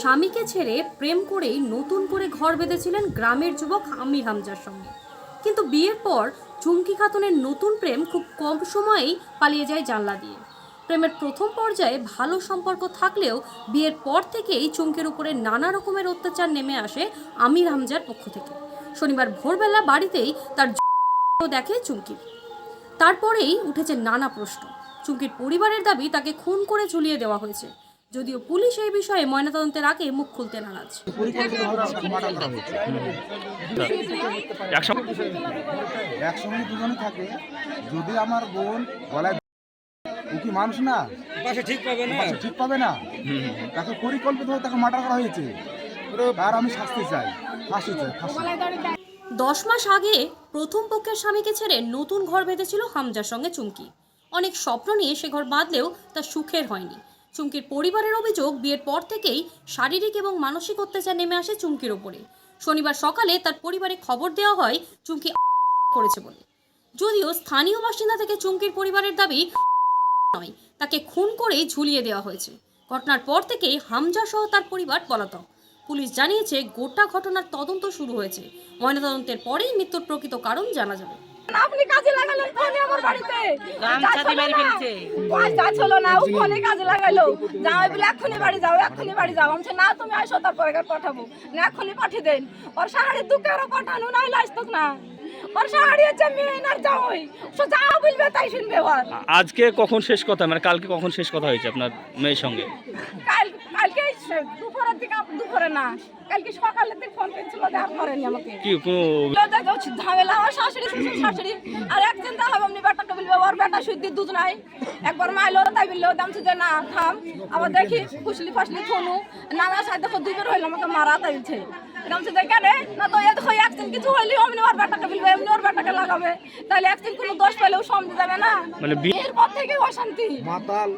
স্বামীকে ছেড়ে প্রেম করেই নতুন করে ঘর বেঁধেছিলেন গ্রামের যুবক আমির হামজার সঙ্গে। কিন্তু বিয়ের পর চুমকি খাতুনের নতুন প্রেম খুব কম সময়েই পালিয়ে যায় জানলা দিয়ে। প্রেমের প্রথম পর্যায়ে ভালো সম্পর্ক থাকলেও বিয়ের পর থেকেই চুমকির উপরে নানা রকমের অত্যাচার নেমে আসে আমির হামজার পক্ষ থেকে। শনিবার ভোরবেলা বাড়িতেই তার দেখে চুমকির তারপরেই উঠেছে নানা প্রশ্ন। চুমকির পরিবারের দাবি তাকে খুন করে ঝুলিয়ে দেওয়া হয়েছে। যদিও পুলিশ এই বিষয়ে ময়নাতদন্তের আগে মুখ খুলতে নারাজ। একসঙ্গে? একসঙ্গে দুজনে থাকে। যদি আমার বোন গলায় ও কি মানুষ না? পাশে ঠিক পাবে না। ঠিক পাবে না? তাকে পরিকল্পিতভাবে তাকে মার্ডার করা হয়েছে। আর আমি শাস্তি চাই। ফাঁসি চাই দশ মাস আগে প্রথম পক্ষের স্বামীকে ছেড়ে নতুন ঘর বেঁধেছিল হামজার সঙ্গে চুমকি। অনেক স্বপ্ন নিয়ে সে ঘর বাঁধলেও তা সুখের হয়নি। চুমকির পরিবারের অভিযোগ, বিয়ের পর থেকেই শারীরিক এবং মানসিক অত্যাচার নেমে আসে চুমকির ওপরে। শনিবার সকালে তার পরিবারে খবর দেওয়া হয়, চুমকি করেছে বলে। যদিও স্থানীয় বাসিন্দা থেকে চুমকির পরিবারের দাবি, নয়, তাকে খুন করেই ঝুলিয়ে দেওয়া হয়েছে। ঘটনার পর থেকেই হামজা সহ তার পরিবার পলাতক। পুলিশ জানিয়েছে, গোটা ঘটনার তদন্ত শুরু হয়েছে। ময়নাতদন্তের পরেই মৃত্যুর প্রকৃত কারণ জানা যাবে। আপনি কাজে লাগালেন ফোনে আমার বাড়িতে গামছা মেরে ফেলছে। পয়সা ছিল না ও ফোনে কাজে লাগাইলো। জামাই বলে এক্ষুনি বাড়ি যাও এক্ষুনি বাড়ি যাও। আমি বলছি, না তুমি আসো তারপরে পাঠাবো। না এক্ষুনি পাঠিয়ে দেন। ওর পাঠানো লাজতক না। ওর সাহারি হচ্ছে মেয়ে আর জামাই। সো যা বলবে তাই শুনবে ওর। আজকে কখন শেষ কথা? মানে কালকে কখন শেষ কথা হয়েছে আপনার মেয়ের সঙ্গে? কাল কালকে দুপুরের দিকে দুপুরে না কালকে সকালের দিকে ফোন করেছিল দেখা করেনি আমাকে। কি কোনো ঝামেলা আমার শাশুড়ি শ্বশুর শাশুড়ি আর একদিন তা হবে এমনি বেটাকে বলবে ওর বেটা শুদ্ধি দুধ নাই একবার মাইলো তাই বলল দাম যে না থাম। আবার দেখি ফুসলি ফাসলি থনু নানা সাথে দেখো দুবার হইল আমাকে মারা তাই বলছে দাম যে দেখে রে? না তো এ দেখো একদিন কিছু হইলে অমনি ওর বেটাকে বলবে এমনি ওর বেটাকে লাগাবে। তাহলে একদিন কোনো দোষ পেলেও সমঝে যাবে না। মানে বি- পর থেকে অশান্তি। মাতাল।